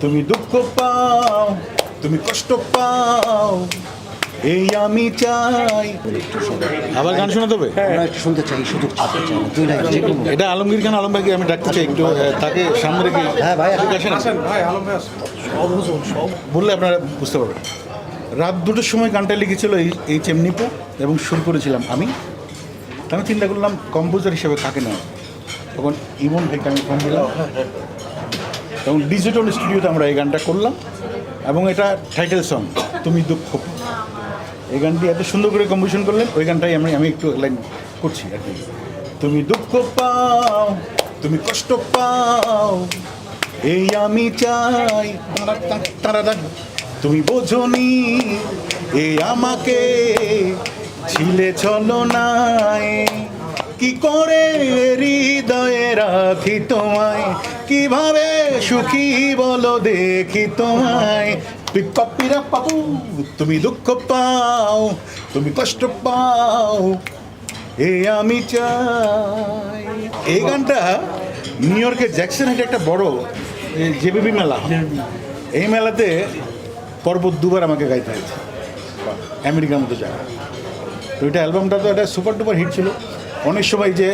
তুমি দুঃখ পাও তুমি কষ্ট পাও এই আমি চাই। আবার গান হবে? আমরা একটু শুনতে চাই কোনো। এটা আলমগীর খান আলম ভাইকে আমি ডাকতে চাই একটু তাকে সামনে রেখে হ্যাঁ ভাই আসেন। বললে আপনারা বুঝতে পারবেন। রাত দুটোর সময় গানটা লিখেছিল এই এই চেমনিপু এবং শুরু করেছিলাম আমি। তা আমি চিন্তা করলাম কম্পোজার হিসেবে কাকে নেওয়া? তখন ইমন ভাইকে আমি ফোন দিলাম। এবং ডিজিটাল স্টুডিওতে আমরা এই গানটা করলাম। এবং এটা টাইটেল সং তুমি দুঃখ। এই গানটি এত সুন্দর করে কম্পোজিশন করলেন, ওই গানটাই আমি আমি একটু লাইন করছি আর কি। তুমি দুঃখ পাও, তুমি কষ্ট পাও, এই আমি চাই। তুমি বোঝনি, এই আমাকে ছিলে চলো নাই কি করে হৃদয়ে রাখি তোমায়? কীভাবে সুখী বলো দেখি তোমায়? পিপিরা পাপু তুমি দুঃখ পাও তুমি কষ্ট পাও এ আমি চাই। এই গানটা নিউ ইয়র্কের জ্যাকসন হাইটে একটা বড় জেবিবি মেলা এই মেলাতে পর্বত দুবার আমাকে গাইতে হয়েছে। আমেরিকার মতো জায়গা তো এটা অ্যালবামটা তো একটা সুপার ডুপার হিট ছিল। অনেক সময় যে